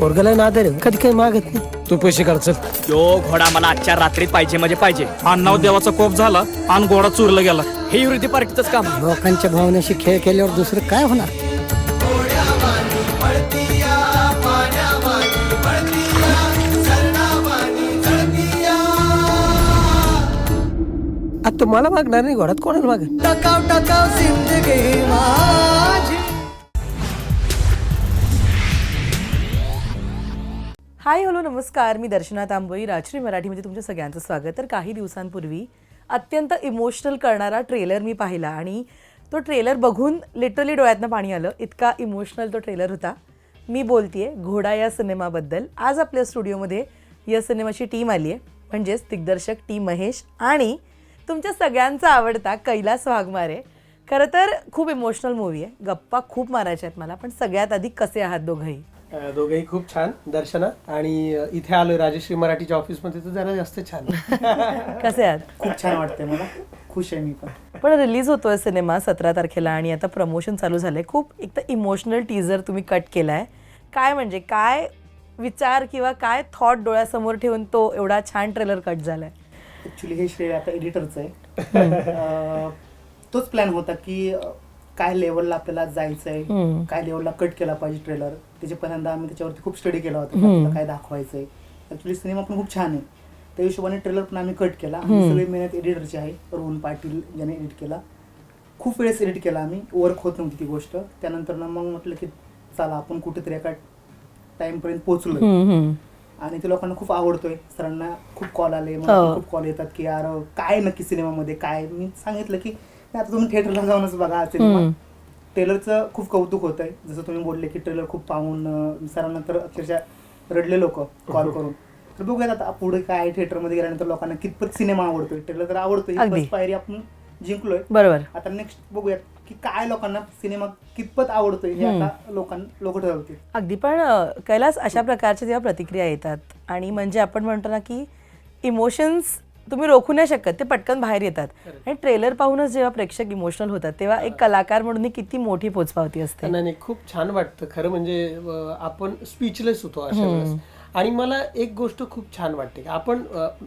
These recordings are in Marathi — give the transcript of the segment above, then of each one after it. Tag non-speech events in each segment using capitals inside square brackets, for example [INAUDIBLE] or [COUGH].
पोरगला नादर आहे. कधी काही मागत नाही. तू पैसे काढ चल. तो घोडा मला आजच्या रात्रीत पाहिजे म्हणजे पाहिजे. अण्णाव देवाचा कोप झाला आणि घोडा चुरला गेला. हे युरिटी पार्टीच काम लोकांच्या भावनेशी खेळ केल्यावर दुसरं काय होणार? आता मला मागणार नाही घोड्यात कोणाला मागत टकाव टकाव जिंदगी माझी. हाय हॅलो नमस्कार. मी दर्शना तांबोई राजश्री मराठीमध्ये तुमच्या सगळ्यांचं स्वागत. तर काही दिवसांपूर्वी अत्यंत इमोशनल करणारा ट्रेलर मी पाहिला आणि तो ट्रेलर बघून लिटरली डोळ्यातनं पाणी आलं. इतका इमोशनल तो ट्रेलर होता. मी बोलतीये घोडा या सिनेमाबद्दल. आज आपल्या स्टुडिओमध्ये या सिनेमाची टीम आली आहे म्हणजेच दिग्दर्शक टी महेश आणि तुमच्या सगळ्यांचा आवडता कैलास वाघमारे. खरं तर खूप इमोशनल मूवी आहे. गप्पा खूप मारायच्या आहेत मला पण सगळ्यात आधी कसे आहात दोघंही? दोघेही खूप छान दर्शना. आणि इथे आलोय राजश्री मराठीच्या ऑफिसमध्ये तर जरा जास्त छान. [LAUGHS] कसे आहात? खूप छान वाटतंय मला. खुश आहे मी पण. पण रिलीज होतोय सिनेमा सतरा तारखेला आणि आता प्रमोशन चालू झालंय. खूप एक तर इमोशनल टीजर तुम्ही कट केलाय. काय म्हणजे काय विचार किंवा काय थॉट डोळ्यासमोर ठेवून तो एवढा छान ट्रेलर कट झालाय? ऍक्च्युली हे श्रेय आता एडिटरचं आहे. तोच प्लॅन होता की काय लेवलला आपल्याला जायचंय. काय लेवलला कट केला पाहिजे ट्रेलर त्याच्या पहिल्यांदा आम्ही त्याच्यावरती खूप स्टडी केला होता. आपल्याला काय दाखवायचंय. ऍक्च्युली सिनेमा पण खूप छान आहे. त्या हिशोबाने ट्रेलर पण आम्ही कट केला. आणि सगळी मेहनत एडिटरची आहे. रोहन पाटील ज्याने एडिट केला. खूप वेळेस एडिट केला आम्ही. वर्क होत नव्हती ती गोष्ट. त्यानंतर ना मग म्हटलं की चला आपण कुठेतरी एका टाइमपर्यंत पोहोचलो आणि ते लोकांना खूप आवडतोय. सरांना खूप कॉल आले. मला हो. खूप कॉल येतात की यार काय नक्की सिनेमामध्ये काय? मी सांगितलं की आता तुम्ही थिएटरला जाऊनच बघा. सिनेमा. ट्रेलरचं खूप कौतुक होत आहे जसं तुम्ही बोलले की ट्रेलर खूप पाहून अं, सरांना तर अक्षरशः रडले लोक कॉल करून. तर बघूयात आता पुढे काय थिएटरमध्ये गेल्यानंतर लोकांना कितपत सिनेमा आवडतोय. ट्रेलर तर आवडतोय. अगदी. फर्स्ट पायरी आपण जिंकलोय. बरोबर. आता नेक्स्ट बघूयात की काय लोकांना सिनेमा कितपत आवडतोय हे आता लोकांना लोक ठरवतील. अगदी. पण अं, कैलास अशा प्रकारच्या जेव्हा प्रतिक्रिया येतात आणि म्हणजे आपण म्हणतो ना की इमोशन्स तुम्ही रोखू नाही शकत ते पटकन बाहेर येतात. आणि ट्रेलर पाहूनच जेव्हा प्रेक्षक इमोशनल होतात तेव्हा एक कलाकार म्हणून किती मोठी पोचपावती असते. नाही खूप छान वाटतं. खरं म्हणजे आपण स्पीचलेस होतो अशा वेळेस. आणि मला एक गोष्ट खूप छान वाटते की आपण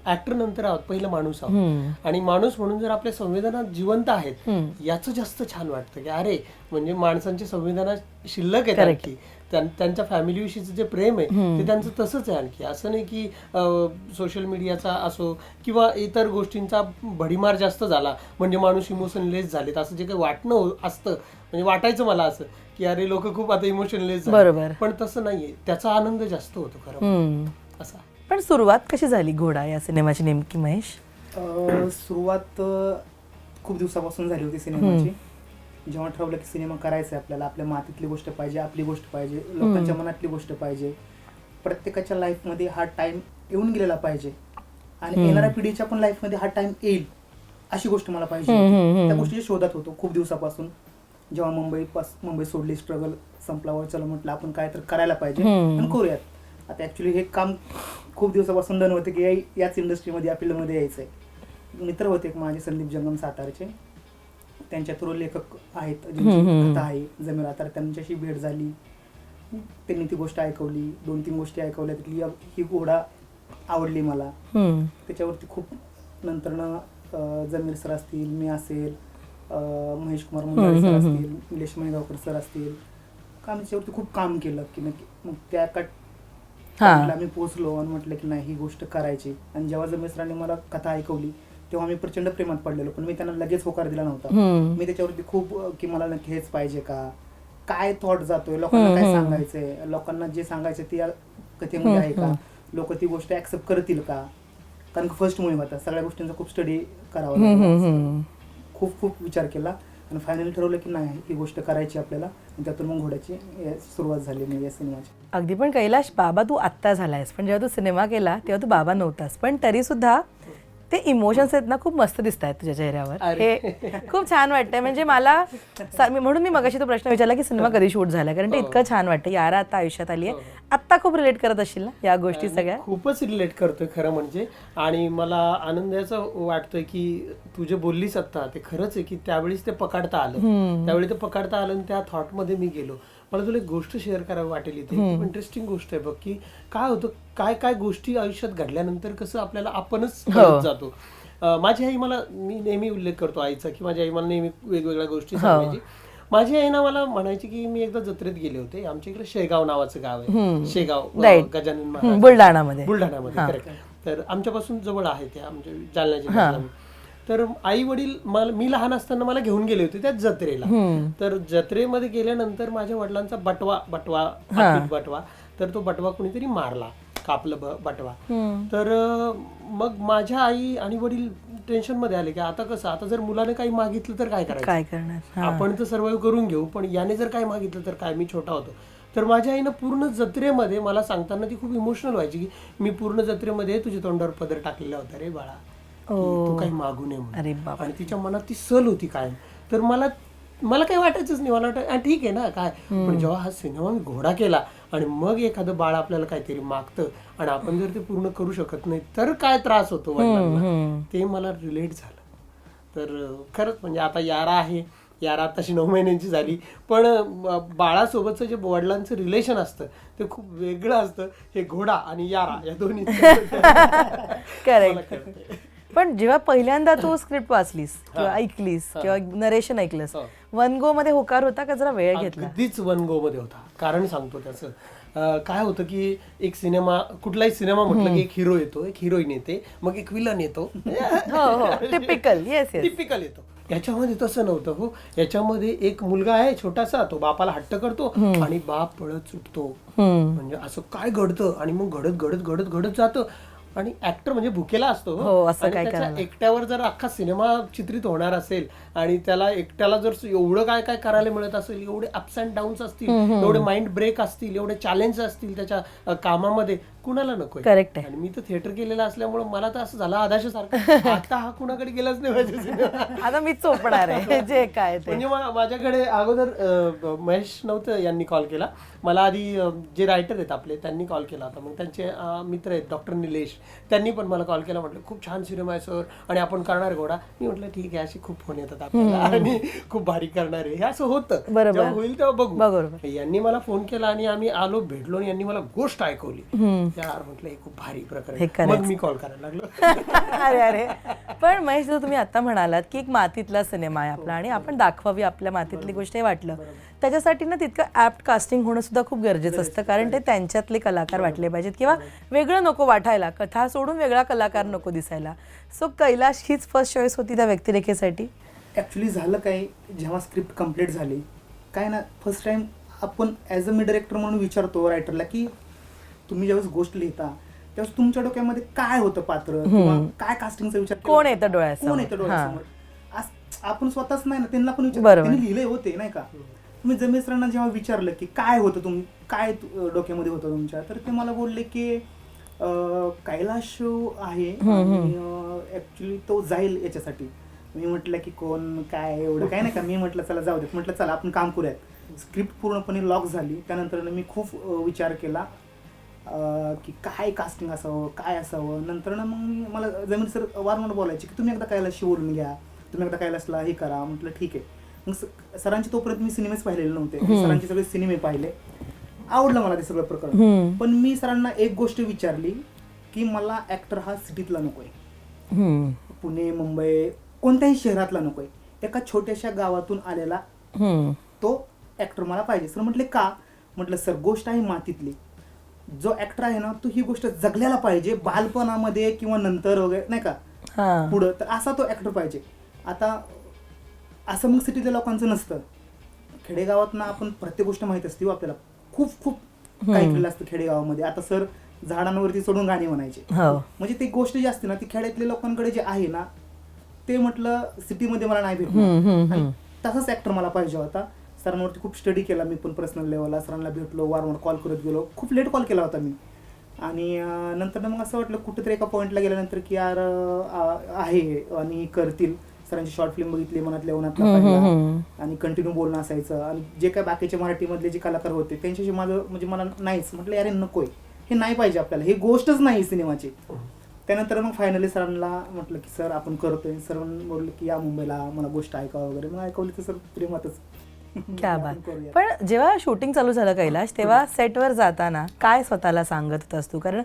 ऍक्टर नंतर आहोत पहिलं माणूस आहोत. आणि माणूस म्हणून जर आपल्या संवेदना जिवंत आहेत याचं जास्त छान वाटतं की अरे म्हणजे माणसांची संवेदना शिल्लक आहेत त्यांच्या फॅमिलीविषयीचं जे प्रेम आहे ते त्यांचं तसंच आहे आणखी. असं नाही की सोशल मीडियाचा असो किंवा इतर गोष्टींचा भडीमार जास्त झाला म्हणजे माणूस इमोशनलेस झालेत असं जे काही वाटणं हो- असतं. म्हणजे वाटायचं मला असं की अरे लोक खूप आता इमोशनलेस बरोबर. पण तसं नाहीये. त्याचा आनंद जास्त होतो खरं हम्म. असा. पण सुरुवात कशी झाली घोडा या सिनेमाची नेमकी महेश? अं, सुरुवात खूप दिवसापासून झाली होती सिनेमाची. जेव्हा ठरवलं की सिनेमा करायचा आहे आपल्याला आपल्या मातीतली गोष्ट पाहिजे आपली गोष्ट पाहिजे लोकांच्या मनातली गोष्ट पाहिजे प्रत्येकाच्या लाईफमध्ये हा टाइम येऊन गेलेला पाहिजे. आणि येणाऱ्या पिढीच्या पण लाईफमध्ये हा टाइम येईल अशी गोष्ट मला पाहिजे. त्या गोष्टीच्या शोधात होतो खूप दिवसापासून. जेव्हा मुंबई पास मुंबई सोडली स्ट्रगल संपल्यावर चला म्हटलं आपण काय तर करायला पाहिजे आणि करूयात. आता ऍक्च्युली हे काम खूप दिवसापासून डन होते की याच इंडस्ट्रीमध्ये या फील्डमध्ये यायचं आहे मित्र होते एक माझे संदीप जंगम सातारचे. त्यांच्या थ्रू लेखक आहेत ज्यांची कथा आहे जमीर तर त्यांच्याशी भेट झाली. त्यांनी ती गोष्ट ऐकवली दोन तीन गोष्टी ऐकवल्या त्यातली ही घोडा आवडली मला. त्याच्यावरती खूप नंतरनं अं, जमीर सर असतील मी असेल महेश कुमार मुंजाळे सर असतील निलेश मणगावकर सर असतील. काम त्याच्यावरती खूप काम केलं की नक्की मग त्या कट. आम्ही पोहोचलो आणि म्हटलं की नाही ही गोष्ट करायची. आणि जेव्हा जमीर सरांनी मला कथा ऐकवली तेव्हा मी प्रचंड प्रेमात पडलेलो पण मी त्यांना लगेच होकार दिला नव्हता. मी त्याच्यावरती खूप की मला नक्की हेच पाहिजे का? काय थॉट जातोय? लोकांना काय सांगायचंय? लोकांना जे सांगायचं ते कथेमध्ये आहे का? लोक ती गोष्ट ऍक्सेप्ट करतील का? कारण फर्स्ट मुव्ही होता सगळ्या गोष्टींचा खूप स्टडी करावा लागला. खूप खूप विचार केला. आणि फायनली ठरवलं की नाही ही गोष्ट करायची आपल्याला. त्यातून मग घोड्याची सुरुवात झाली म्हणजे या सिनेमाची. अगदी पण कैलाश बाबा तू आत्ता झालायस. पण जेव्हा तू सिनेमा केला तेव्हा तू बाबा नव्हतास. पण तरी सुद्धा ते इमोशन्स आहेत ना खूप मस्त दिसत आहेत तुझ्या चेहऱ्यावर. हे खूप छान वाटतंय. म्हणजे मला म्हणून मी मगाशी तो प्रश्न विचारला की सिनेमा कधी शूट झाला? कारण ते इतकं छान वाटतं. यारा आता आयुष्यात आली आहे आत्ता खूप रिलेट करत असशील ना या गोष्टी सगळ्या? खूपच रिलेट करतोय खरं म्हणजे. आणि मला आनंदाचा वाटतोय की तू जे बोललीस आता ते खरंच आहे की त्यावेळीच ते पकडता आलं. त्यावेळी ते पकडता आलं आणि त्या थॉटमध्ये मी गेलो. मला तुला एक गोष्ट शेअर करावी वाटेल इथे. खूप इंटरेस्टिंग गोष्ट आहे बघ की काय होतं काय काय गोष्टी आयुष्यात घडल्यानंतर कसं आपल्याला आपणच कळत जातो. अं, माझी आई मला मी नेहमी उल्लेख करतो आईचा की माझी आई मला नेहमी वेगवेगळ्या गोष्टी सांगायची. माझी आई ना मला म्हणायची की मी एकदा जत्रेत गेले होते. आमच्या इकडे शेगाव नावाचं गाव आहे. शेगाव अं, Right. गजानन महाराज. बुलढाणामध्ये. बुलढाणामध्ये करेक्ट तर आमच्यापासून जवळ आहे ते आमच्या जालना जिल्ह्यात तर आई वडील मला मी लहान असताना मला घेऊन गेले होते त्या जत्रेला. तर जत्रेमध्ये गेल्यानंतर माझ्या वडिलांचा बटवा बटवा बटवा तर तो बटवा कुणीतरी मारला कापलं बटवा. तर मग माझ्या आई आणि वडील टेन्शनमध्ये आले की आता कसं आता जर मुलाने काही मागितलं तर काय करायचं? काय करणार? आपण तर सर्वाईव्ह करून घेऊ पण याने जर काय मागितलं तर काय? मी छोटा होतो. तर माझ्या आईनं पूर्ण जत्रेमध्ये मला सांगताना ती खूप इमोशनल व्हायची की मी पूर्ण जत्रेमध्ये तुझ्या तोंडावर पदर टाकलेला होता रे बाळा. की तू काही मागू नये म्हणून. आणि तिच्या मनात ती सल होती काय तर मला मला काही वाटायचंच नाही. मला "हा, ठीक आहे ना काय? पण जेव्हा हा सिनेमा मी घोडा केला आणि मग एखादं बाळ आपल्याला काहीतरी मागतं आणि आपण जर ते पूर्ण करू शकत नाही तर काय त्रास होतो वडिलांना? ते मला रिलेट झालं. तर अं, खरंच म्हणजे आता यारा आहे. यारा आताशी नऊ महिन्यांची झाली. पण अं, बाळासोबतचं जे वडिलांचं रिलेशन असतं ते खूप वेगळं असतं. हे घोडा आणि यारा या दोन्ही. [LAUGHS] [LAUGHS] करेक्ट पण जेव्हा पहिल्यांदा तू [LAUGHS] स्क्रिप्ट वाचलीस किंवा ऐकलीस किंवा नरेशन ऐकलंस वन गो मध्ये होकार होता का? जरा वेळ घेतला. अगदीच वन गो मध्ये होता. कारण सांगतो त्याचं. अं, काय होतं की एक सिनेमा कुठलाही सिनेमा म्हटलं की एक हिरो येतो एक हिरोईन येते मग एक विलन येतो. [LAUGHS] हो हो. टिपिकल येस येस टिपिकल येतो. याच्यामध्ये तसं नव्हतं हो. याच्यामध्ये एक मुलगा आहे छोटासा तो बापाला हट्ट करतो आणि बाप पळत सुटतो. म्हणजे असं काय घडतं? आणि मग घडत घडत घडत घडत जातं. आणि ऍक्टर म्हणजे भुकेला असतो हो, असं आणि काय त्याच्या करायला. एकट्यावर जर अख्खा सिनेमा चित्रित होणार असेल आणि त्याला एकट्याला जर एवढं काय काय करायला मिळत असेल एवढे अप्स अँड डाऊन्स असतील एवढे माइंड ब्रेक असतील एवढे चॅलेंज असतील त्याच्या अ, कामामध्ये कुणाला नको Correct आहे. आणि मी तर थिएटर केलेलं असल्यामुळे मला तर असं झालं आदाशासारखं [LAUGHS] आता हा कुणाकडे गेलाच नाही पाहिजे आता मीच चोपणार आहे. [LAUGHS] जे काय ते. म्हणजे मा- माझ्याकडे अगोदर महेश नव्हतं यांनी कॉल केला. मला आधी जे रायटर आहेत आपले त्यांनी कॉल केला होता. मग त्यांचे मित्र आहेत डॉक्टर निलेश त्यांनी पण मला कॉल केला. म्हटलं खूप छान सिनेमा आहे सर आणि आपण करणार घोडा. मी म्हटलं ठीक आहे असे खूप फोन येतात आपल्याला. आणि खूप भारी करणार आहे. हे असं होतं. बरोबर. होईल तेव्हा बघू. यांनी मला फोन केला आणि आम्ही आलो भेटलो आणि यांनी मला गोष्ट ऐकवली. यार म्हटलं हे खूप भारी हे मग मी कॉल करायला लागलो. [LAUGHS] अरे अरे. पण महेश जर तुम्ही आता म्हणालात की एक मातीतला सिनेमा आहे आपला आणि आपण दाखवावी आपल्या मातीतली गोष्ट हे वाटलं. त्याच्यासाठी ना तितकं ऍप्ट कास्टिंग होणं सुद्धा खूप गरजेचं असतं. कारण ते त्यांच्यातले कलाकार वाटले पाहिजेत. किंवा वेगळं नको वाटायला. कथा सोडून वेगळा कलाकार नको दिसायला. सो कैलाश हीच फर्स्ट चॉईस होती त्या व्यक्तिरेखेसाठी? ॲक्च्युली झालं काय? जेव्हा स्क्रिप्ट कंप्लीट झाली काय ना फर्स्ट टाइम आपण ॲज अ मी डिरेक्टर म्हणून विचारतो रायटरला की तुम्ही ज्यावेळेस गोष्ट लिहिता त्यावेळेस तुमच्या डोक्यामध्ये काय होतं पात्र? किंवा काय कास्टिंगचा विचार केला? कोण होता? येतं डोळ्यासमोर? कोण येतं डोळ्यासमोर? आज आपण स्वतःच नाही ना त्यांना पण विचार बरोबर. त्यांनी लिहिले होते नाही का? तुम्ही जमीन सरांना जेव्हा विचारलं की काय होतं तुम्ही काय तु- डोक्यामध्ये होतं तुमच्या तर ते मला बोलले की अं, कैलाश आहे ऍक्च्युली तो जाईल याच्यासाठी. मी म्हटलं की कोण काय एवढं काय नाही का? मी म्हटलं चला जाऊ देत. म्हटलं चला आपण काम करूयात. स्क्रिप्ट पूर्णपणे लॉक झाली. त्यानंतर मी खूप अं, विचार केला. की काय कास्टिंग असावं काय असावं? नंतर ना मग मी- मला जमीन सर वारंवार बोलायचे की तुम्ही एकदा कैलाशी बोलून घ्या तुम्ही एकदा कैलासला हे करा. म्हटलं ठीक आहे. मग सरांचे तोपर्यंत मी सिनेमेच पाहिलेले नव्हते. सरांचे सगळे सिनेमे पाहिले. आवडलं मला ते सगळं प्रकरण. पण मी सरांना एक गोष्ट विचारली की मला ऍक्टर हा सिटीतला नकोय. पुणे मुंबई कोणत्याही शहरातला नकोय. एका छोट्याशा गावातून आलेला. तो ऍक्टर मला पाहिजे. सर म्हटले का? म्हटलं सर गोष्ट आहे मातीतली. जो ऍक्टर आहे ना तो ही गोष्ट जगल्याला पाहिजे बालपणामध्ये किंवा नंतर वगैरे नाही का? हा. पुढं. तर असा तो ऍक्टर पाहिजे. आता असं मग सिटीतल्या लोकांचं नसतं. खेडेगावात ना आपण प्रत्येक गोष्ट माहीत असते हो आपल्याला. खूप खूप काही केलेलं असतं खेडेगावामध्ये. आता सर झाडांवरती चढून गाणी म्हणायचे. हो. म्हणजे ती गोष्ट जी असते ना ती खेड्यातल्या लोकांकडे जे आहे ना ते म्हटलं सिटीमध्ये मला नाही भेटणार. आणि तसाच ऍक्टर मला पाहिजे होता. सरांवरती खूप स्टडी केला मी पण पर्सनल लेवलला सरांना भेटलो वारंवार कॉल करत गेलो. खूप लेट कॉल केला होता मी. आणि नंतर मग असं वाटलं कुठेतरी एका पॉईंटला गेल्यानंतर की यार आहे आणि करतील. सरांची शॉर्ट फिल्म बघितली पाहिला. हम्म. आणि कंटिन्यू बोलणं असायचं. आणि जे काय बाकीचे मराठीमधले जे कलाकार होते त्यांच्याशी माझं म्हणजे मला नाहीच. म्हटलं यार नकोय. हे नाही पाहिजे आपल्याला. हे गोष्टच नाही सिनेमाची. त्यानंतर मग फायनली सरांना म्हटलं की सर आपण करतोय. सर बोलले की या मुंबईला मला गोष्ट ऐकावं वगैरे. मग ऐकवली तर सर प्रेमातच. [LAUGHS] क्या बात. पण जेव्हा शूटिंग चालू झालं कैलाश तेव्हा सेटवर जाताना काय स्वतःला सांगत होतास तू? कारण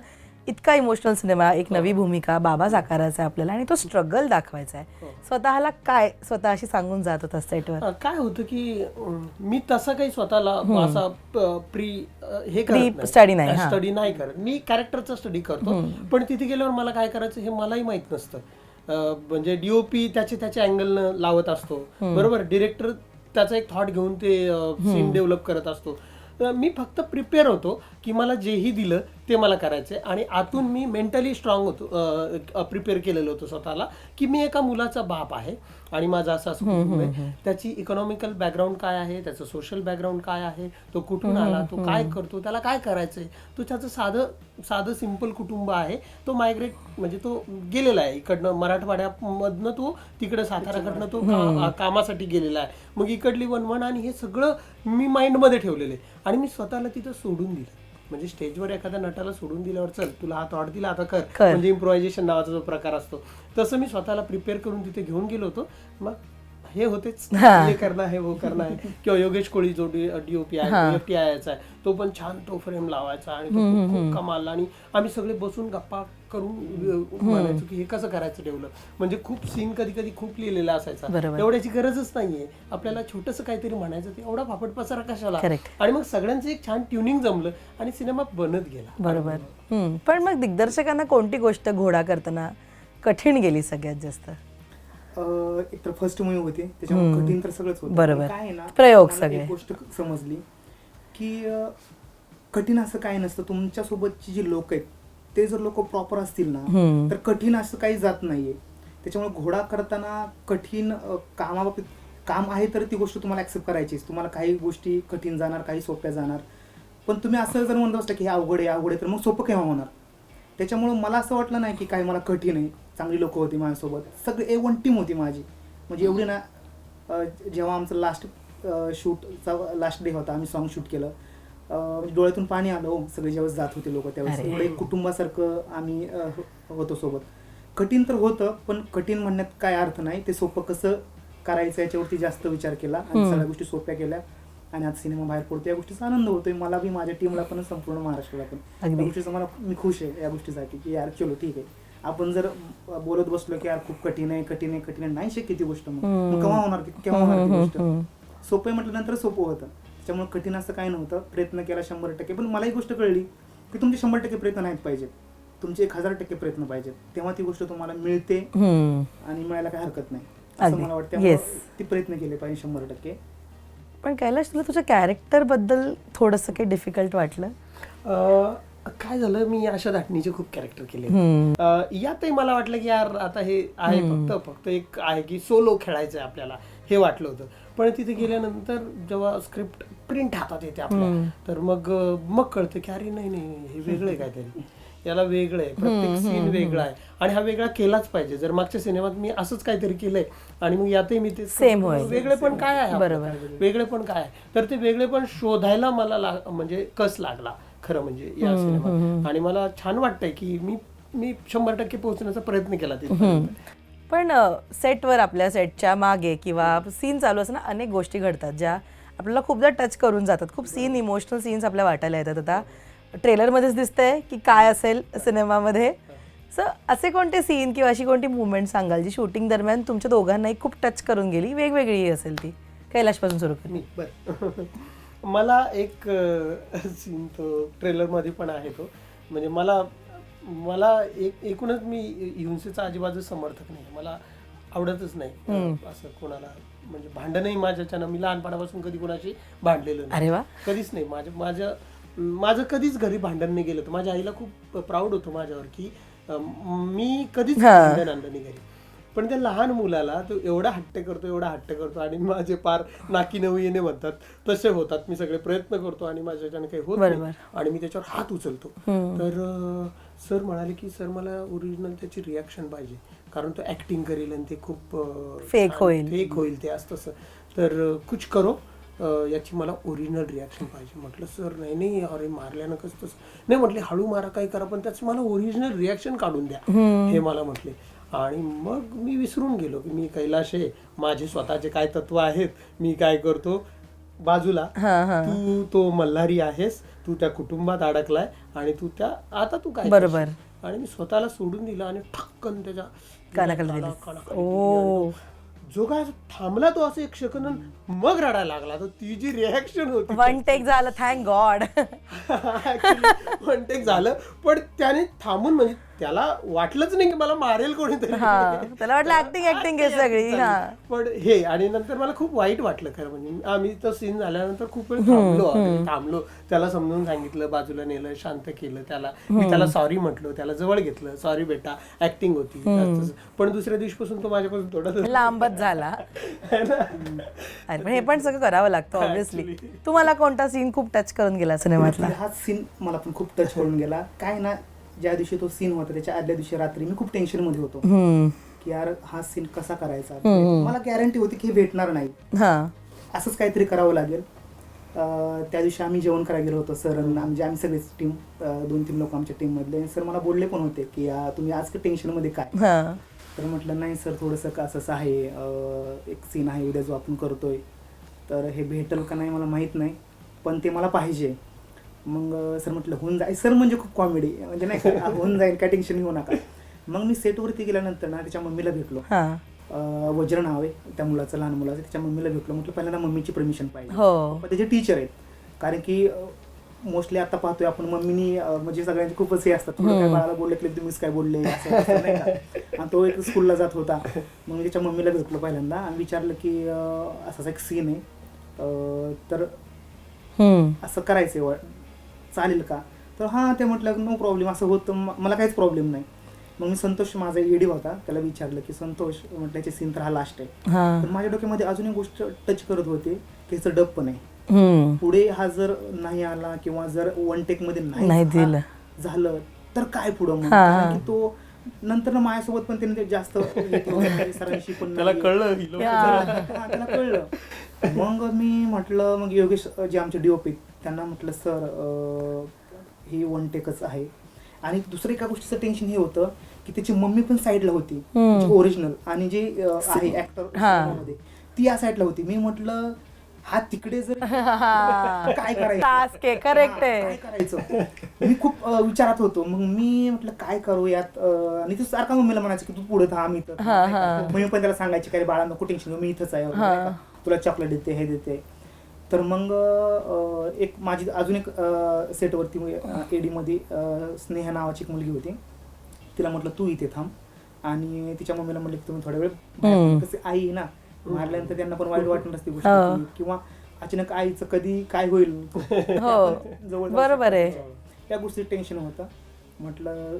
इतका इमोशनल सिनेमा एक नवी भूमिका बाबा साकारायचा आहे आपल्याला आणि तो स्ट्रगल दाखवायचा आहे. स्वतःला काय स्वतःशी सांगून जात होतास सेटवर? काय होतं की मी तसं काही स्वतःला असा प्री हे Pre-study नाही, हा. स्टडी नाही करत. मी कॅरेक्टरचा स्टडी करतो. पण तिथे गेल्यावर मला काय करायचं हे मलाही माहीत नसतं. म्हणजे डीओपी त्याचे त्याच्या अँगलनं लावत असतो. बरोबर? डिरेक्टर त्याचा एक थॉट घेऊन ते सीन डेव्हलप करत असतो. तर मी फक्त प्रिपेअर होतो. की मला जेही दिलं ते मला करायचंय. आणि आतून मी मेंटली स्ट्रॉंग होतो प्रिपेअर केलेलं होतं स्वतःला की मी एका मुलाचा बाप आहे. आणि माझा असा कुटुंब आहे. त्याची इकॉनॉमिकल बॅकग्राऊंड काय आहे? त्याचं सोशल बॅकग्राऊंड काय आहे? तो कुठून आला? तो काय करतो? त्याला काय करायचंय? तो त्याचं साधं साधं सिंपल कुटुंब आहे. तो मायग्रेट म्हणजे तो गेलेला आहे. इकडनं मराठवाड्यामधनं तो तिकडे साताऱ्याकडनं तो का- कामासाठी गेलेला आहे. मग इकडली वनवन आणि हे सगळं मी माइंडमध्ये ठेवलेलं आहे. आणि मी स्वतःला तिथं सोडून दिलं. म्हणजे स्टेजवर एखाद्या नटाला सोडून दिल्यावर चल तुला हा थॉट दिला आता कर. म्हणजे इम्प्रोव्हायझेशन नावाचा जो प्रकार असतो. तसं मी स्वतःला प्रिपेअर करून तिथे घेऊन गेलो होतो. मग हे होतेच. हे. करणं आहे वो करणं आहे किंवा योगेश कोळी जो डीओपी आहे एफ टी आयचा आहे तो पण छान तो फ्रेम लावायचा आणि तो खूप- खूप कमाल. आणि आम्ही सगळे बसून गप्पा करून अ, म्हणायचो की हे कसं करायचं डेव्हलप म्हणजे खूप सीन कधी कधी खूप लिहिलेला असायचा. बरोबर. एवढ्याची गरजच नाहीये. आपल्याला छोटस काहीतरी म्हणायचं ते एवढा फापट पसारा कशाला? Correct. आणि मग सगळ्यांचं एक छान ट्युनिंग जमलं आणि सिनेमा बनत गेला. बरोबर. हम्म. पण मग दिग्दर्शकांना कोणती गोष्ट घोडा करताना कठीण गेली सगळ्यात जास्त? एक तर फर्स्ट मूवी होती त्याच्यामुळे कठीण तर सगळंच होतं. बरोबर. पण काय आहे ना प्रयोग मला सगळे. एक गोष्ट समजली की अं, कठीण असं काय नसतं. तुमच्या सोबतची जी लोक आहेत ते जर लोक प्रॉपर असतील ना तर कठीण असं काही जात नाहीये. त्याच्यामुळे घोडा करताना कठीण अं, कामाबाबतीत काम आहे तर ती गोष्ट तुम्हाला ऍक्सेप्ट करायचीच. तुम्हाला काही गोष्टी कठीण जाणार काही सोप्या जाणार. पण तुम्ही असं जर म्हणत असता की हे अवघड आहे अवघड आहे तर मग सोपं केव्हा होणार? त्याच्यामुळं मला असं वाटलं नाही की काय मला कठीण आहे. चांगली लोक होती माझ्यासोबत. सगळे ए वन टीम होती माझी. म्हणजे एवढी ना जेव्हा आमचं लास्ट शूटचा लास्ट डे होता आम्ही सॉन्ग शूट केलं. अं, डोळ्यातून पाणी आलं हो सगळे जेव्हा जात होते लोक त्यावेळेस. एवढं एक कुटुंबासारखं आम्ही हो- होतो सोबत. कठीण तर होतं पण कठीण म्हणण्यात काय अर्थ नाही. ते सोपं कसं करायचं याच्यावरती जास्त विचार केला आणि सगळ्या गोष्टी सोप्या केल्या. आणि आता सिनेमा बाहेर पडतो या गोष्टीचा आनंद होतोय. मला बी माझ्या टीमला पण संपूर्ण महाराष्ट्राला पण. या गोष्टीचा मला मी खुश आहे या गोष्टीसाठी की यार चलो ठीक आहे. आपण जर बोलत बसलो की यार खूप कठीण आहे कठीण आहे कठीण आहे नाही शक्य ती गोष्ट मग. केव्हा होणार ती? केव्हा होणार ती गोष्ट? सोपं आहे म्हटल्यानंतर सोपं होतं. त्याच्यामुळे कठीण असं काही नव्हतं. प्रयत्न केला शंभर टक्के. पण मला एक गोष्ट कळली की तुमचे शंभर टक्के प्रयत्न नाहीत पाहिजेत तुमचे एक हजार टक्के प्रयत्न पाहिजेत. तेव्हा ती गोष्ट तुम्हाला मिळते. आणि मिळायला काही हरकत नाही. असं. मला वाटतं. ती प्रयत्न केले पाहिजे शंभर टक्के. पण कैलाश तुला तुझ्या कॅरेक्टरबद्दल थोडंसं काही डिफिकल्ट वाटलं? अं, काय झालं? मी अशा धाटणीचे खूप कॅरेक्टर केले. यातही मला वाटलं की यार आता हे आहे फक्त फक्त एक आहे की सोलो खेळायचं आहे आपल्याला. हे वाटलं होतं. पण तिथे गेल्यानंतर जेव्हा स्क्रिप्ट प्रिंट हातात येते आपल्या तर मग मग कळतं की अरे नाही नाही हे वेगळं आहे काहीतरी. याला वेगळं आहे प्रत्येक सीन वेगळा आहे. आणि हा वेगळा केलाच पाहिजे. जर मागच्या सिनेमात मी असंच काहीतरी केलंय आणि मग यातही मी ते होईल. वेगळे पण काय आहे? बरोबर. वेगळे पण काय आहे? तर ते वेगळे पण शोधायला मला म्हणजे कस लागला? खरं म्हणजे या सिनेमात. आणि मला छान वाटतंय की मी मी शंभर टक्के पोहोचण्याचा प्रयत्न केला तिथपर्यंत. पण सेटवर आपल्या सेटच्या मागे किंवा सीन चालू असताना अनेक गोष्टी घडतात ज्या आपल्याला खूपदा टच करून जातात. खूप सीन इमोशनल सीन्स आपल्या वाटायला येतात. आता ट्रेलरमध्येच दिसतंय की काय असेल सिनेमामध्ये. सो असे कोणते सीन किंवा अशी कोणती मुवमेंट सांगाल जी शूटिंग दरम्यान तुमच्या दोघांनाही खूप टच करून गेली? वेगवेगळी असेल ती. कैलाशपासून सुरू कर. मी बर. मला एक सीन तो ट्रेलरमध्ये पण आहे तो. म्हणजे मला मला एक एकूणच मी हिंसेचा अजिबातच समर्थक नाही. मला आवडतच नाही. असं कोणाला म्हणजे भांडणही माझ्याच्यानं मी लहानपणापासून कधी कोणाशी भांडलेलं नाही. अरे वा. कधीच नाही. माझ्या माझ्या माझं कधीच घरी भांडण नाही गेलं होतं. माझ्या आईला खूप प्राऊड होतो माझ्यावर की मी कधीच. भांडण आणलं नाही घरी. पण त्या लहान मुलाला तो एवढा हट्ट करतो एवढा हट्ट करतो आणि माझे पार नाकी नऊ येणे म्हणतात. तसे होतात. मी सगळे प्रयत्न करतो आणि माझ्याच्याने काही होत. नाही. आणि मी त्याच्यावर हात उचलतो. तर सर म्हणाले की सर मला ओरिजिनल त्याची रिॲक्शन पाहिजे. कारण तो ऍक्टिंग करेल आणि ते खूप Fake होईल. फेक होईल ते असं तसं. तर कुछ करो. याची मला ओरिजिनल रिॲक्शन पाहिजे. म्हटलं सर नाही नाही अरे मारल्यानं कसं तसं. नाही म्हटले हळू मारा काही करा पण त्याचं मला ओरिजिनल रिॲक्शन काढून द्या. हे मला म्हटले. आणि मग मी विसरून गेलो की मी कैलाश आहे माझे स्वतःचे काय तत्व आहेत मी काय करतो? बाजूला. तू तो मल्हारी आहेस तू त्या कुटुंबात अडकलाय आणि तू त्या आता तू काय बरोबर. आणि मी स्वतःला सोडून दिलं आणि ठक्कन त्याच्या कानाखाली ओ. जो काय थांबला तो असं एक सेकंद मग रडायला लागला. तर ती जी रिॲक्शन होती वन टेक झालं थँक गॉड वन टेक झालं पण त्याने थांबून म्हणजे त्याला वाटलंच नाही की मला मारेल कोणीतरी. हा त्याला वाटलं ऍक्टिंग ऍक्टिंग आहे सगळी हा. पण हे आणि नंतर मला खूप वाईट वाटलं खरं म्हणजे. आम्ही तो सीन झाल्यानंतर खूप वेळ थांबलो आम्ही. थांबलो. त्याला समजून सांगितलं बाजूला नेलं शांत केलं त्याला. मी त्याला सॉरी म्हटलो त्याला जवळ घेतलं. सॉरी बेटा ऍक्टिंग होती. पण दुसऱ्या दिवशीपासून तो माझ्यापासून थोडा लांबच झाला. [LAUGHS] अरे पण हे पण सगळं करावं लागतं ऑब्व्हियसली तुम्हाला कोणता सीन खूप टच करून गेला सिनेमातला? हा सीन मला पण खूप टच करून गेला. काय ना ज्या दिवशी तो सीन होता त्याच्या आदल्या दिवशी रात्री मी खूप टेन्शनमध्ये होतो. की यार हा सीन कसा करायचा? मला गॅरंटी होती की हे भेटणार नाही. हा. असंच काहीतरी करावं लागेल. त्या दिवशी आम्ही जेवण करायला गेलो होतो सर म्हणजे आम्ही सगळेच टीम दोन तीन लोक आमच्या टीम मधले. सर मला बोलले पण होते की तुम्ही आज टेन्शनमध्ये काय? तर म्हटलं नाही सर थोडंसं का असं आहे. एक सीन आहे उद्या जो आपण करतोय. तर हे भेटेल का नाही मला माहीत नाही पण ते मला पाहिजे. मग सर म्हटलं होऊन जाईल. सर म्हणजे खूप कॉमेडी म्हणजे नाही का [LAUGHS] होऊन जाईल काय टेन्शन घेऊ नका. मग मी सेटवरती गेल्यानंतर ना त्याच्या मम्मीला भेटलो. हा. वज्र नाव आहे त्या मुलाचं लहान मुलाचं त्याच्या मम्मीला भेटलो. म्हटलं पहिल्यांदा मम्मीची परमिशन पाहिजे. हो. त्याचे टीचर आहेत. कारण की मोस्टली आता पाहतोय आपण मम्मीनी म्हणजे सगळ्यांचे खूपच हे असतात. काय बाळाला बोलले की तुम्हीच काय बोलले? असं असं नाही का? आणि तो एक स्कूलला जात होता. मग त्याच्या मम्मीला भेटलो पहिल्यांदा आणि विचारलं की असाच एक सीन आहे. तर असं करायचंय चालेल का? तर हां ते म्हटलं नो प्रॉब्लेम. असं होतं म- मला काहीच प्रॉब्लेम नाही. मग मी संतोष माझा एडी होता. त्याला विचारलं की संतोष म्हटलं याचे सीन तर हा लास्ट आहे. हा. तर माझ्या डोक्यामध्ये अजून एक गोष्ट टच करत होते की याचं डब पण आहे. हम्म. पुढे हा जर नाही आला किंवा जर वन टेकमध्ये नाही झालं तर काय पुढं की तो नंतर ना माझ्यासोबत पण त्याने जास्त हे सरांशी पण. कळलं त्याला कळलं. मग मी म्हटलं मग योगेश जे आमचे डीओपी त्यांना म्हटलं सर अ, ही वन टेकच आहे. आणि दुसरं एका गोष्टीचं टेन्शन हे होतं की त्याची मम्मी पण साईडला होती ओरिजिनल आणि जे अ, आहे ऍक्टर. ती या साईडला होती. मी म्हटलं हा तिकडे जर [LAUGHS] काय करायचं? आहे करेक्ट हा, आहे. काय करायचं? मी खूप अ, विचारात होतो. मग मी म्हटलं काय करू यात? अ, आणि तू सारखा मम्मीला म्हणायचं की तू पुढे थांब इथं हा, नाही हा. का? मग मी पण त्याला सांगायची काय बाळा नको टेन्शन मी इथंच आहे. वगैरे? तुला चॉकलेट देते हे देते. तर मग एक माझी अजून एक सेटवरती एडी मध्ये अ, स्नेहा नावाची एक मुलगी होती. तिला म्हटलं तू इथे थांब. आणि तिच्या मम्मीला म्हटलं की तुम्ही थोडा वेळ. कसे आई आहे ना मारल्यानंतर त्यांना पण वाईट वाटणार असते गोष्ट हो. किंवा अचानक आईचं कधी काय होईल? हो. जवळ बरोबर आहे. त्या गोष्टी टेन्शन होतं. म्हटलं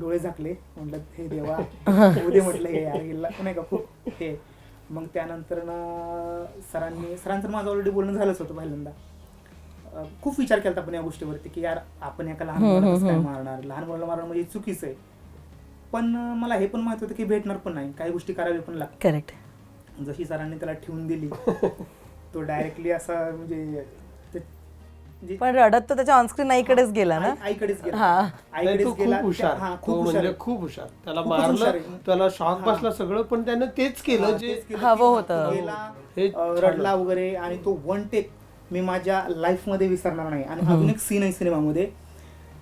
डोळे झाकले. म्हटलं हे देवा [LAUGHS] उद्या म्हटलं हे यार नाही का खूप हे मग त्यानंतर ना सरांनी सरांचं माझं ऑलरेडी बोलणं झालंच होतं पहिल्यांदा. खूप विचार केला आपण या गोष्टीवरती की यार आपण एका लहान मुलाला कसं काय मारणार? लहान मुलाला मारणं म्हणजे चुकीचं आहे. पण मला हे पण माहीत होतं की भेटणार पण नाही. काही गोष्टी करावी पण लागतात. करेक्ट जशी सरांनी त्याला ठेवून दिली तो डायरेक्टली असा म्हणजे पण रडत तर त्याच्या ऑनस्क्रीन आईकडेच गेला ना आई- आईकडेच गेला हा. नाही, आईकडेच तो खूप गेला हुशार हा तो खूप हुशार म्हणजे आहे. खूप हुशार त्याला खूपच मारलं आहे. त्याला शॉक. बसला सगळं पण त्यानं तेच केलं जे तेच केलं. हवं होतं. गेला, हे अं, छान रडला वगैरे आणि तो वन टेक मी माझ्या लाईफमध्ये विसरणार नाही आणि अजून एक सीन आहे सिनेमामध्ये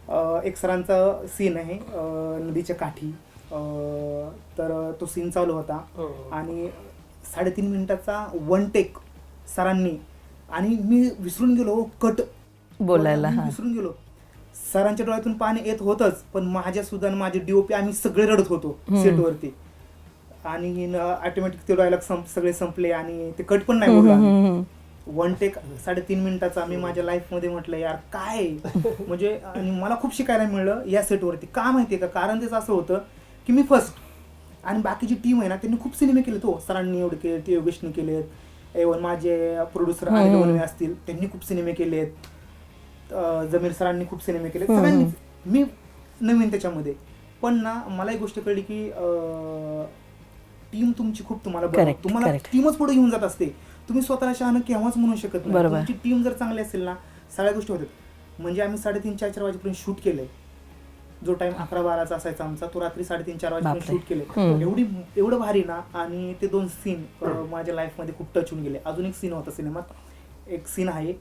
अं, एक सरांचा सीन आहे अं, नदीच्या काठी अं, तर तो सीन चालू होता हो. आणि साडेतीन मिनिटाचा वन टेक सरांनी आणि मी विसरून गेलो कट बोलायला, मी हा. विसरून गेलो. सरांच्या डोळ्यातून पाणी येत होतच पण माझ्या सुद्धा आणि माझे डीओपी आम्ही सगळे रडत होतो सेटवरती. आणि ऑटोमॅटिक ते डायलॉग सगळे संपले आणि ते कट पण नाही बोलला. वन टेक साडेतीन मिनिटाचा मी माझ्या लाईफमध्ये म्हटलं यार काय? [LAUGHS] म्हणजे आणि मला खूप शिकायला मिळलं या सेटवरती. का माहितीये का? कारण त्याचं असं होतं की मी फर्स्ट आणि बाकीची टीम आहे ना त्यांनी खूप सिनेमे केले तो सरांनी एवढे केले ते योगेशने केलेत एवन माझे प्रोड्युसर असतील त्यांनी खूप सिनेमे केलेत. जमीर सरांनी खूप सिनेमे केले. सगळ्यांनी मी नवीन त्याच्यामध्ये. पण ना मला एक गोष्ट कळली की टीम तुमची खूप तुम्हाला तुम्हाला. टीमच पुढे घेऊन जात असते. तुम्ही स्वतःला शहाणं केव्हाच म्हणू शकत नाही. तुमची टीम जर चांगली असेल ना सगळ्या गोष्टी होतात. म्हणजे आम्ही साडेतीन चार चार वाजेपर्यंत शूट केलंय. जो टाइम अकरा बाराचा असायचा आमचा तो रात्री साडेतीन चार वाजेपर्यंत. शूट केले हम्म. एवढी एवढं भारी ना आणि ते दोन सीन माझ्या लाईफमध्ये खूप टच होऊन गेले. अजून एक सीन होता सिनेमात. एक सीन आहे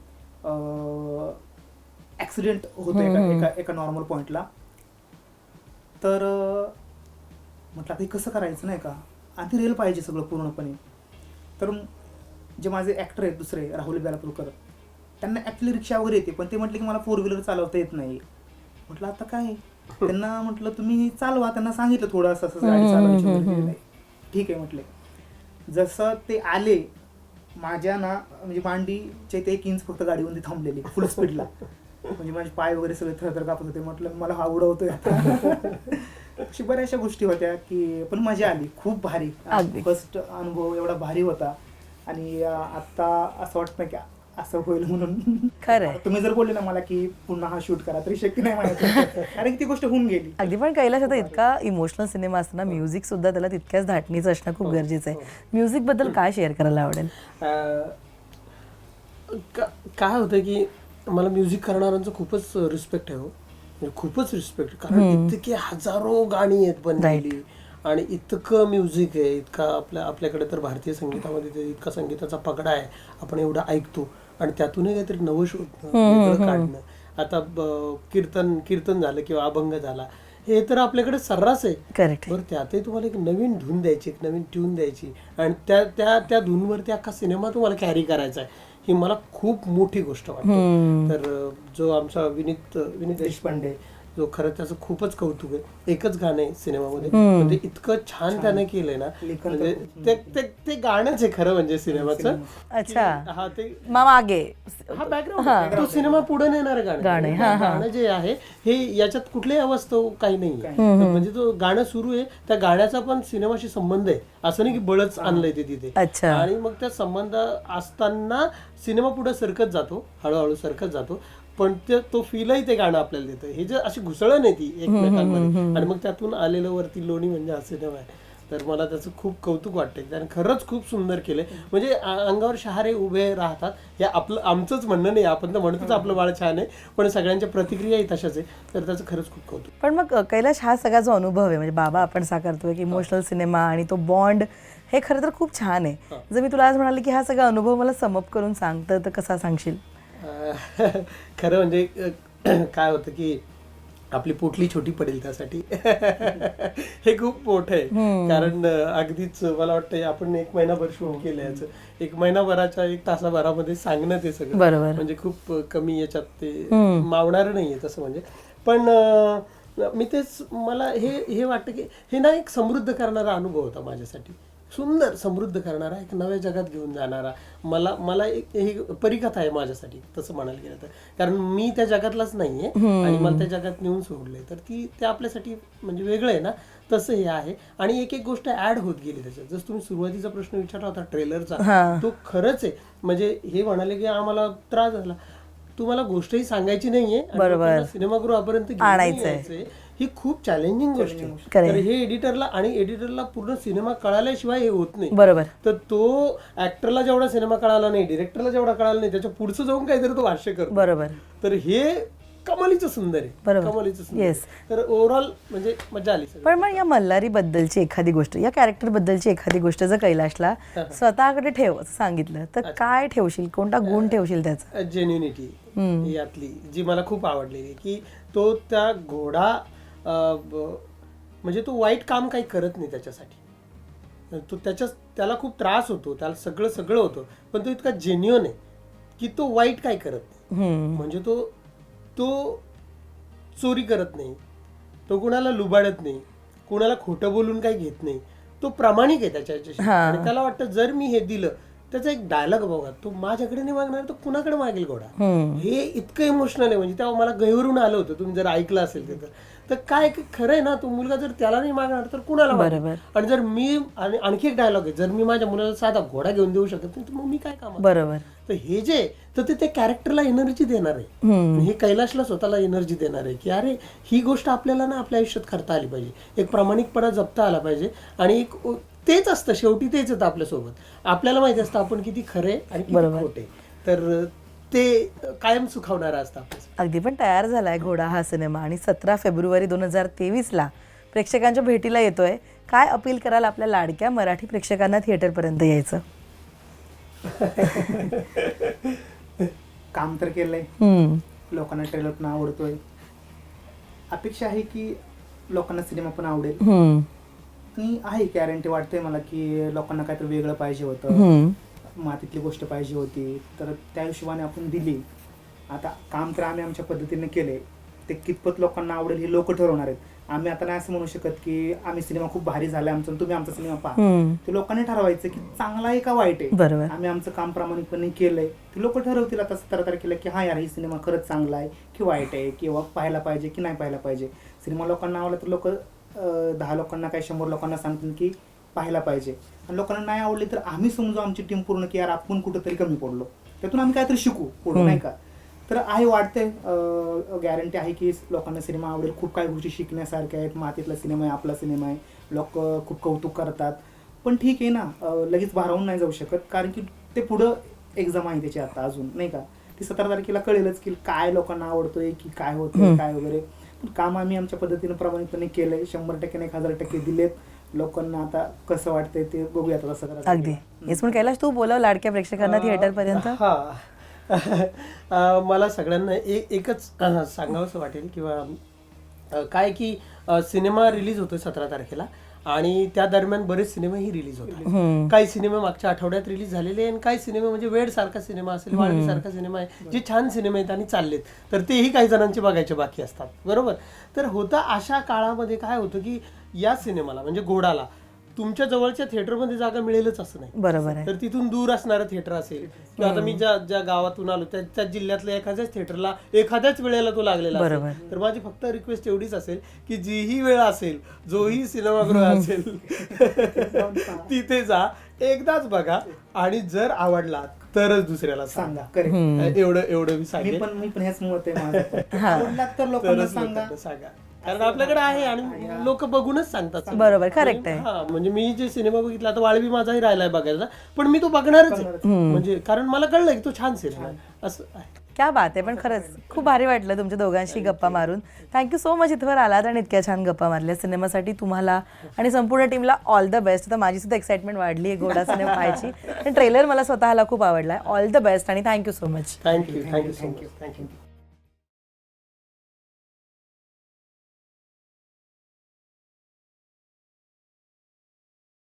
ॲक्सिडेंट होतो एका एका एका नॉर्मल पॉईंटला तर म्हटलं आता हे कसं करायचं नाही का? आणि ते रेल पाहिजे सगळं पूर्णपणे. तर जे माझे ॲक्टर आहेत दुसरे राहुल बेलापूरकर त्यांना ॲक्च्युली रिक्षा वगैरे येते पण ते म्हटले की मला फोर व्हीलर चालवता येत नाही. म्हटलं आता काय? त्यांना म्हटलं तुम्ही चालवा त्यांना सांगितलं थोडं असं असं गाडी चालवायची. ठीक आहे म्हटले. जसं ते आले माझ्या ना म्हणजे मांडीचे ते एक इंच फक्त गाडीमध्ये थांबलेली फुल स्पीडला म्हणजे माझे पाय वगैरे सगळे थरथर कापत होते. म्हटलं मला हा उडवतोय [LAUGHS] अशी बऱ्याचशा गोष्टी होत्या की पण मजा आली. खूप भारी. अगदी. फर्स्ट अनुभव एवढा भारी होता. आणि आता असं वाटतं की असं होईल म्हणून. खरंय. तुम्ही जर बोलले ना मला की पुन्हा हा शूट करा तरी शक्य नाही [LAUGHS] कारण की ती गोष्ट होऊन गेली. अगदी पण कैलाश आता इतका इमोशनल सिनेमा असताना म्युझिक सुद्धा त्याला तितक्याच धाटणीचं असणं खूप गरजेचं आहे. म्युझिकबद्दल काय शेअर करायला आवडेल? अं, का- काय होतं की मला म्युझिक करणाऱ्यांचं खूपच रिस्पेक्ट आहे हो. म्हणजे खूपच रिस्पेक्ट कारण इतके हजारो गाणी आहेत बनलेली. आणि इतकं म्युझिक आहे इतका आपल्या आपल्याकडे तर भारतीय संगीतामध्ये इतका संगीताचा पगडा आहे आपण एवढं ऐकतो. आणि त्यातूनही काहीतरी नवं शोधणं काढणं. आता कीर्तन कीर्तन झालं किंवा अभंग झाला हे तर आपल्याकडे सर्रास आहे. बरं त्यातही तुम्हाला एक नवीन धून द्यायची एक नवीन ट्यून द्यायची. आणि त्या त्या त्या धूनवरती अख्खा सिनेमा तुम्हाला कॅरी करायचा आहे. ही मला खूप मोठी गोष्ट वाटते. तर जो आमचा विनीत विनीत देशपांडे जो खरं त्याचं खूपच कौतुक आहे. एकच गाणं आहे सिनेमामध्ये. ते इतकं छान त्याने केलंय ना. म्हणजे ते ते- ते गाणंच आहे खरं म्हणजे सिनेमाचं. अच्छा. हा ते मग. हा बॅकग्राऊंड तो सिनेमा पुढे नेणार गाणं गाणं. हा, हा. जे आहे हे याच्यात कुठल्याही अवस्था काही नाही म्हणजे तो गाणं सुरू आहे त्या गाण्याचा पण सिनेमाशी संबंध आहे. असं नाही की बळच आणलंय ते तिथे. अच्छा. आणि मग त्या संबंध असताना सिनेमा पुढे सरकत जातो हळूहळू सरकत जातो. पण ते तो फीलही ते गाणं आपल्याला देतं. हे जे अशी घुसळण आहे ती एकमेकांमध्ये. आणि मग त्यातून आलेलं वरती लोणी म्हणजे सिनेमा आहे. तर मला त्याचं खूप कौतुक वाटतंय. त्याने खरंच खूप सुंदर केलंय. म्हणजे अंगावर शहारे उभे राहतात. हे आपलं आमचंच म्हणणं नाही. आपण तर म्हणतोच आपलं बाळ छान आहे. पण सगळ्यांच्या प्रतिक्रियाही तशाच आहे. तर त्याचं खरंच खूप कौतुक. पण मग कैलाश हा सगळा जो अनुभव आहे म्हणजे बाबा आपण साकारतोय की इमोशनल सिनेमा आणि तो बॉन्ड हे खरं तर खूप छान आहे. जर मी तुला आज म्हणाले की हा सगळा अनुभव मला समप करून सांग तर कसा सांगशील? [LAUGHS] खरं म्हणजे [CLEARS THROAT] काय होतं की आपली पोटली छोटी पडेल त्यासाठी. [LAUGHS] हे खूप मोठं आहे. कारण अगदीच मला वाटतं आपण एक महिनाभर शूट केलं याचं. एक महिनाभराच्या एक तासाभरामध्ये सांगणं ते सगळं. बरोबर. म्हणजे खूप कमी याच्यात ते मावणार नाहीये तसं म्हणजे. पण मी तेच मला हे हे वाटतं की हे ना एक समृद्ध करणारा अनुभव होता माझ्यासाठी. सुंदर समृद्ध करणारा एक नव्या जगात घेऊन जाणारा. मला मला एक ही परिकथा आहे माझ्यासाठी तसं म्हणायला गेलं तर. कारण मी त्या जगातलाच नाहीये आणि मला त्या जगात नेऊन सोडलंय. तर ती ते आपल्यासाठी म्हणजे वेगळं आहे ना तसं हे आहे. आणि एक एक गोष्ट ऍड होत गेली त्याच्यात. जसं तुम्ही सुरुवातीचा प्रश्न विचारला होता ट्रेलरचा तो खरंच आहे. म्हणजे हे म्हणाले की आम्हाला त्रास झाला. तुम्हाला गोष्टही सांगायची नाहीये बरोबर. सिनेमागृहापर्यंत आणायचंय. ही खूप चॅलेंजिंग गोष्ट. आहे. तर हे एडिटरला आणि एडिटरला पूर्ण सिनेमा कळाल्याशिवाय हे होत नाही. बरोबर. तर तो ऍक्टरला जेवढा सिनेमा कळाला नाही डिरेक्टरला जेवढा कळाला नाही त्याच्या पुढचं जाऊन काहीतरी तो भाष्य करतो. बरोबर. तर हे कमालीचं सुंदर आहे. बरोबर. कमालीचं सुंदर. आहे. तर ओव्हरऑल म्हणजे मजा आली. पण मग या मल्हारी बद्दलची एखादी गोष्ट या कॅरेक्टर बद्दलची एखादी गोष्ट जर कैलाशला स्वतःकडे ठेव असं सांगितलं तर काय ठेवशील? कोणता गुण ठेवशील त्याचा? जेन्युनिटी यातली जी मला खूप आवडलेली की तो त्या घोडा म्हणजे तो वाईट काम काही करत नाही त्याच्यासाठी. तो त्याच्या त्याला खूप त्रास होतो त्याला सगळं सगळं होतं पण तो इतका जेन्युअन आहे की तो वाईट काय करत नाही. म्हणजे तो तो चोरी करत नाही तो कुणाला लुबाडत नाही कुणाला खोटं बोलून काही घेत नाही तो प्रामाणिक आहे त्याच्या ह्याच्याशी. आणि त्याला वाटतं जर मी हे दिलं त्याचा एक डायलॉग बघा तो माझ्याकडे नाही मागणार तो कुणाकडे मागेल घोडा? हे इतकं इमोशनल आहे म्हणजे तेव्हा मला गहिवरून आलं होतं तुम्ही जर ऐकलं असेल ते तर तर काय की खरं आहे ना तो मुलगा जर त्याला नाही मागणार तर कुणाला? बरोबर. आणि जर मी आणि आणखी एक डायलॉग आहे. जर मी माझ्या मुलाला साधा घोडा घेऊन देऊ शकत नाही तर मग मी काय काम बरोबर. तर हे जे तर ते त्या कॅरेक्टरला एनर्जी देणार आहे. हे कैलाशला स्वतःला एनर्जी देणार आहे की अरे ही गोष्ट आपल्याला ना आपल्या आयुष्यात करता आली पाहिजे. एक प्रामाणिकपणा जपता आला पाहिजे. आणि एक तेच असतं शेवटी तेच येतं आपल्यासोबत. आपल्याला माहिती असतं आपण किती खरे आणि खोटे तर ते कायम सुखावणारं असतं आपल्यासाठी अगदी पण तयार झालाय घोडा हा सिनेमा आणि सतरा फेब्रुवारी दोन हजार तेवीसला प्रेक्षकांच्या भेटीला येतोय. काय अपील कराल आपल्या लाडक्या मराठी प्रेक्षकांना थिएटरपर्यंत यायचं? काम तर केलंय. हम्म. लोकांना ट्रेलर पण आवडतोय. अपेक्षा आहे की लोकांना सिनेमा पण आवडेल. हम्म. आणि आहे गॅरंटी वाटतंय मला की लोकांना काहीतरी वेगळं पाहिजे होतं. हम्म. मातीतली गोष्ट पाहिजे होती तर त्या हिशोबाने आपण दिली. आता काम तर आम्ही आमच्या पद्धतीने केले. ते कितपत लोकांना आवडेल हे लोक ठरवणार आहेत. आम्ही आता नाही असं म्हणू शकत की आम्ही सिनेमा खूप भारी झाला आमचा तुम्ही आमचा सिनेमा पहा. ते लोकांनी ठरवायचं की चांगला आहे का वाईट आहे? आम्ही आमचं काम प्रामाणिकपणे केलंय. ते लोक ठरवतील. आता सतरा तारखेला की हा यार ही सिनेमा खरंच चांगला आहे की वाईट आहे किंवा पाहायला पाहिजे की नाही पाहायला पाहिजे? सिनेमा लोकांना आवडला तर लोक दहा लोकांना काही शंभर लोकांना सांगतील की पाहायला पाहिजे. आणि लोकांना नाही आवडली तर आम्ही समजू आमची टीम पूर्ण की यार आपण कुठंतरी कमी पडलो. त्यातून आम्ही काहीतरी शिकू पुढे नाही का? तर आहे वाटतंय गॅरंटी आहे की लोकांना सिनेमा आवडेल. खूप काही गोष्टी शिकण्यासारख्या आहेत. मातीतला सिनेमा आहे आपला सिनेमा आहे. लोक खूप कौतुक करतात. पण ठीक आहे ना लगेच भारावून नाही जाऊ शकत. कारण की ते पुढं एक्झाम आहे त्याची आता अजून नाही का? ती सतरा तारखेला कळेलच की काय लोकांना आवडतोय की काय होतंय काय वगैरे. पण काम आम्ही आमच्या पद्धतीने प्रामाणिकपणे केलंय. शंभर टक्के नाही एक हजार टक्के दिलेत. लोकांना आता कसं वाटतंय ते बघूयात आता सतरा अगदी. हेच पण कैलाश तू बोलव लाडक्या प्रेक्षकांना थिएटर पर्यंत हा. [LAUGHS] अं, मला सगळ्यांना ए- एकच [CLEARS THROAT] सांगावंसं वाटेल किंवा अं, काय की अं, सिनेमा रिलीज होतोय सतरा तारखेला. आणि त्या दरम्यान बरेच सिनेमाही रिलीज होतात. काही सिनेमे मागच्या आठवड्यात रिलीज झालेले आणि काही सिनेमे म्हणजे वेळ सारखा सिनेमा असेल वाळवी सारखा सिनेमा आहे जे छान सिनेमे आहेत आणि चाललेत. तर तेही काही जणांचे बघायचे बाकी असतात. बरोबर? तर होतं अशा काळामध्ये काय होतं की या सिनेमाला म्हणजे घोडाला तुमच्या जवळच्या थिएटरमध्ये जागा मिळेलच असं नाही. बरोबर आहे. तर तिथून दूर असणारं थिएटर असेल. किंवा आता मी ज्या ज्या गावातून आलो त्या त्या जिल्ह्यातल्या एखाद्याच थिएटरला एखाद्याच वेळेला तो लागलेला बरोबर. असेल तर माझी फक्त रिक्वेस्ट एवढीच असेल की जीही वेळ असेल जोही सिनेमागृह [LAUGHS] असेल [LAUGHS] तिथे जा. एकदाच बघा. आणि जर आवडला तरच दुसऱ्याला सांगा. एवढं एवढं मी मी सांगेन पण मी पण हेच मत आहे तर लोकांना सांगा. कारण आपल्याकडे आहे आणि लोक बघूनच सांगतात बरोबर, correct आहे. हा म्हणजे मी जे सिनेमा बघितला आता वाळवी माझाही राहिलाय बघायचा पण मी तो बघणारच आहे. म्हणजे कारण मला कळलंय की तो छान सिनेमा आहे. असं आहे. क्या बात आहे पण खरंच खूप भारी वाटलं तुमच्या दोघांशी गप्पा मारून. थँक्यू सो मच इथवर आलात आणि इतक्या छान गप्पा मारल्या. सिनेमासाठी तुम्हाला आणि संपूर्ण टीमला ऑल द बेस्ट आता माझी सुद्धा एक्साइटमेंट वाढली आहे घोडा सिनेमा पाहायची. [LAUGHS] आणि ट्रेलर मला स्वतःला खूप आवडला ऑल द बेस्ट आणि thank you so much thank you thank you so much thank you